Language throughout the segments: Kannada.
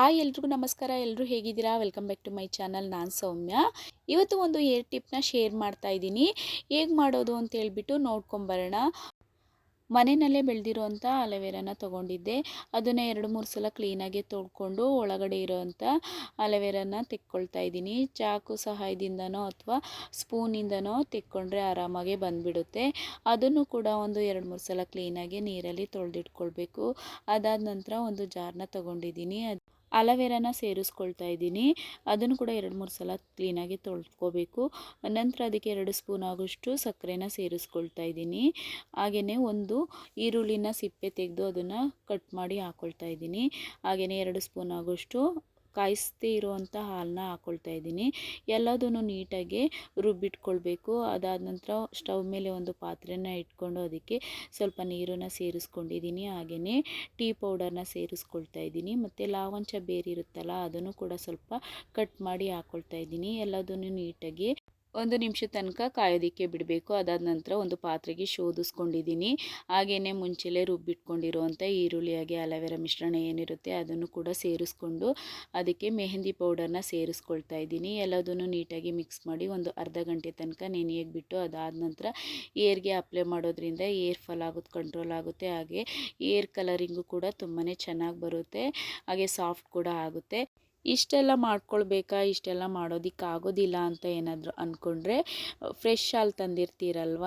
ಆ ಎಲ್ರಿಗೂ ನಮಸ್ಕಾರ ಎಲ್ಲರೂ ಹೇಗಿದ್ದೀರಾ? Welcome back to my channel ನಾನು ಸೌಮ್ಯ. ಇವತ್ತು ಒಂದು ಏರ್ ಟಿಪ್ನ ಶೇರ್ ಮಾಡ್ತಾ ಇದ್ದೀನಿ. ಹೇಗೆ ಮಾಡೋದು ಅಂತ ಹೇಳ್ಬಿಟ್ಟು ನೋಡ್ಕೊಂಬರೋಣ. ಮನೆಯಲ್ಲೇ ಬೆಳೆದಿರುವಂಥ ಅಲೋವೆರಾನ ತೊಗೊಂಡಿದ್ದೆ. ಅದನ್ನು ಎರಡು ಮೂರು ಸಲ ಕ್ಲೀನಾಗಿ ತೊಳ್ಕೊಂಡು ಒಳಗಡೆ ಇರೋವಂಥ ಅಲೋವೆರಾನ ತೆಕ್ಕೊಳ್ತಾ ಇದ್ದೀನಿ. ಚಾಕು ಸಹಾಯದಿಂದನೋ ಅಥವಾ ಸ್ಪೂನಿಂದನೋ ತೆಕ್ಕೊಂಡ್ರೆ ಆರಾಮಾಗಿ ಬಂದುಬಿಡುತ್ತೆ. ಅದನ್ನು ಕೂಡ ಒಂದು ಎರಡು ಮೂರು ಸಲ ಕ್ಲೀನಾಗಿ ನೀರಲ್ಲಿ ತೊಳೆದಿಟ್ಕೊಳ್ಬೇಕು. ಅದಾದ ನಂತರ ಒಂದು ಜಾರ್ನ ತೊಗೊಂಡಿದ್ದೀನಿ. ಅದು ಅಲೋವೆರಾನ ಸೇರಿಸ್ಕೊಳ್ತಾ ಇದ್ದೀನಿ. ಅದನ್ನು ಕೂಡ ಎರಡು ಮೂರು ಸಲ ಕ್ಲೀನಾಗಿ ತೊಳ್ಕೊಬೇಕು. ನಂತರ ಅದಕ್ಕೆ ಎರಡು ಸ್ಪೂನ್ ಆಗೋಷ್ಟು ಸಕ್ಕರೆನ ಸೇರಿಸ್ಕೊಳ್ತಾ ಇದ್ದೀನಿ. ಹಾಗೆಯೇ ಒಂದು ಈರುಳ್ಳಿನ ಸಿಪ್ಪೆ ತೆಗೆದು ಅದನ್ನು ಕಟ್ ಮಾಡಿ ಹಾಕ್ಕೊಳ್ತಾ ಇದ್ದೀನಿ. ಹಾಗೆಯೇ ಎರಡು ಸ್ಪೂನ್ ಆಗೋಷ್ಟು ಕಾಯಿಸ್ದೇ ಇರುವಂಥ ಹಾಲನ್ನ ಹಾಕ್ಕೊಳ್ತಾ ಇದ್ದೀನಿ. ಎಲ್ಲದನ್ನು ನೀಟಾಗಿ ರುಬ್ಬಿಟ್ಕೊಳ್ಬೇಕು. ಅದಾದ ನಂತರ ಸ್ಟವ್ ಮೇಲೆ ಒಂದು ಪಾತ್ರೆನ ಇಟ್ಕೊಂಡು ಅದಕ್ಕೆ ಸ್ವಲ್ಪ ನೀರನ್ನು ಸೇರಿಸ್ಕೊಂಡಿದ್ದೀನಿ. ಹಾಗೆಯೇ ಟೀ ಪೌಡರ್ನ ಸೇರಿಸ್ಕೊಳ್ತಾ ಇದ್ದೀನಿ. ಮತ್ತು ಲಾವಂಚ ಬೇರಿರುತ್ತಲ್ಲ ಅದನ್ನು ಕೂಡ ಸ್ವಲ್ಪ ಕಟ್ ಮಾಡಿ ಹಾಕ್ಕೊಳ್ತಾ ಇದ್ದೀನಿ. ಎಲ್ಲದನ್ನು ನೀಟಾಗಿ ಒಂದು ನಿಮಿಷ ತನಕ ಕಾಯೋದಕ್ಕೆ ಬಿಡಬೇಕು. ಅದಾದ ನಂತರ ಒಂದು ಪಾತ್ರೆಗೆ ಶೋಧಿಸ್ಕೊಂಡಿದ್ದೀನಿ. ಹಾಗೆಯೇ ಮುಂಚೆಲೇ ರುಬ್ಬಿಟ್ಕೊಂಡಿರುವಂಥ ಈರುಳ್ಳಿ ಹಾಗೆ ಅಲೋವೆರಾ ಮಿಶ್ರಣ ಏನಿರುತ್ತೆ ಅದನ್ನು ಕೂಡ ಸೇರಿಸ್ಕೊಂಡು ಅದಕ್ಕೆ ಮೆಹಂದಿ ಪೌಡರ್ನ ಸೇರಿಸ್ಕೊಳ್ತಾ ಇದ್ದೀನಿ. ಎಲ್ಲದನ್ನು ನೀಟಾಗಿ ಮಿಕ್ಸ್ ಮಾಡಿ ಒಂದು ಅರ್ಧ ಗಂಟೆ ತನಕ ನೆನೆಯಾಗಿ ಬಿಟ್ಟು ಅದಾದ ನಂತರ ಏರ್ಗೆ ಅಪ್ಲೈ ಮಾಡೋದ್ರಿಂದ ಏರ್ ಫಾಲ್ ಆಗೋದು ಕಂಟ್ರೋಲ್ ಆಗುತ್ತೆ. ಹಾಗೆ ಏರ್ ಕಲರಿಂಗು ಕೂಡ ತುಂಬಾ ಚೆನ್ನಾಗಿ ಬರುತ್ತೆ. ಹಾಗೆ ಸಾಫ್ಟ್ ಕೂಡ ಆಗುತ್ತೆ. ಇಷ್ಟೆಲ್ಲ ಮಾಡ್ಕೊಳ್ಬೇಕಾ? ಇಷ್ಟೆಲ್ಲ ಮಾಡೋದಕ್ಕಾಗೋದಿಲ್ಲ ಅಂತ ಏನಾದರೂ ಅಂದ್ಕೊಂಡ್ರೆ ಫ್ರೆಶ್ ಹಾಲು ತಂದಿರ್ತೀರಲ್ವ?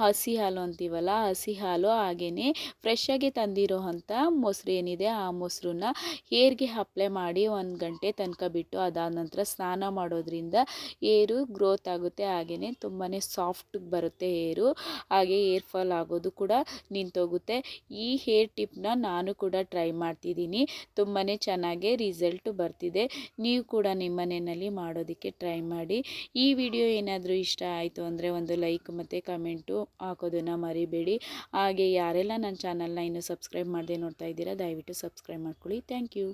ಹಸಿ ಹಾಲು ಅಂತೀವಲ್ಲ, ಹಸಿ ಹಾಲು ಹಾಗೆಯೇ ಫ್ರೆಶ್ಶಾಗಿ ತಂದಿರೋ ಅಂಥ ಮೊಸರು ಏನಿದೆ, ಆ ಮೊಸರನ್ನ ಹೇರ್ಗೆ ಅಪ್ಲೈ ಮಾಡಿ ಒಂದು ಗಂಟೆ ತನಕ ಬಿಟ್ಟು ಅದಾದ ನಂತರ ಸ್ನಾನ ಮಾಡೋದ್ರಿಂದ ಏರು ಗ್ರೋತ್ ಆಗುತ್ತೆ. ಹಾಗೆಯೇ ತುಂಬಾ ಸಾಫ್ಟ್ ಬರುತ್ತೆ ಏರು ಹಾಗೆ ಏರ್ ಫಾಲ್ ಆಗೋದು ಕೂಡ ನಿಂತೋಗುತ್ತೆ. ಈ ಹೇರ್ ಟಿಪ್ನ ನಾನು ಕೂಡ ಟ್ರೈ ಮಾಡ್ತಿದ್ದೀನಿ. ತುಂಬಾ ಚೆನ್ನಾಗೇ ರಿಸಲ್ಟ್ ಬರ್ತಿದೆ. ನೀವು ಕೂಡ ನಿಮ್ಮ ಮನೆಯಲ್ಲಿ ಮಾಡೋದಕ್ಕೆ ಟ್ರೈ ಮಾಡಿ. ಈ ವಿಡಿಯೋ ಏನಾದರೂ ಇಷ್ಟ ಆಯಿತು ಅಂದರೆ ಒಂದು ಲೈಕ್ ಮತ್ತು ಕಮೆಂಟು ಹಾಕೋದನ್ನು ಮರಿಬೇಡಿ. ಹಾಗೆ ಯಾರೆಲ್ಲ ನನ್ನ ಚಾನಲ್ನ ಇನ್ನೂ ಸಬ್ಸ್ಕ್ರೈಬ್ ಮಾಡದೆ ನೋಡ್ತಾ ಇದ್ದೀರಾ, ದಯವಿಟ್ಟು ಸಬ್ಸ್ಕ್ರೈಬ್ ಮಾಡ್ಕೊಳ್ಳಿ. Thank you